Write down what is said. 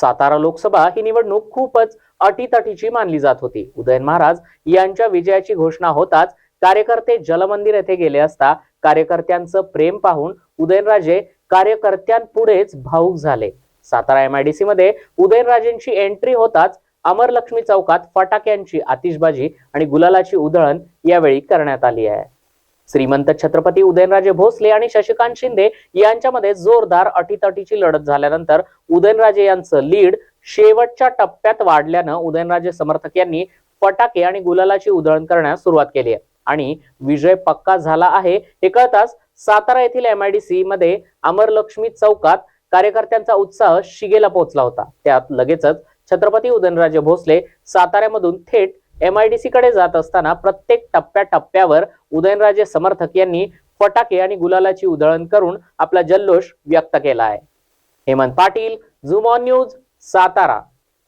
सातारा लोकसभा ही निवडणूक खूपच अटीतटीची मानली जात होती. उदयन महाराज यांच्या विजयाची घोषणा होताच कार्यकर्ते जलमंदिर येथे गेले असता कार्यकर्त्यांचं प्रेम पाहून उदयनराजे कार्यकर्त्यांपुढेच भाऊक झाले. सातारा एमआयडीसी मध्ये उदयनराजेंची एंट्री होताच अमरलक्ष्मी चौकात फटाक्यांची आतिषबाजी आणि गुलालाची उधळण यावेळी करण्यात आली आहे. श्रीमंत छत्रपती उदयनराजे भोसले आणि शशिकांत शिंदे यांच्यामध्ये जोरदार अटीतटीची लढत झाल्यानंतर उदयनराजे यांचं लीड शेवटच्या टप्प्यात वाढल्यानं उदयनराजे समर्थक यांनी फटाके आणि गुलालाची उधळण करण्यास सुरुवात केली आहे. आणि विजय पक्का झाला आहे हे कळताच सातारा येथील एमआयडीसी मध्ये अमरलक्ष्मी चौकात कार्यकर्त्यांचा उत्साह शिगेला पोहोचला होता. त्यात लगेचच छत्रपती उदयनराजे भोसले साताऱ्यामधून थेट एमआयडीसी कडे जात असताना प्रत्येक टप्प्या टप्प्यावर उदयनराजे समर्थक यांनी फटाके आणि गुलालाची उधळण करून आपला जल्लोष व्यक्त केला आहे. हेमंत पाटील झुमॉन न्यूज सातारा.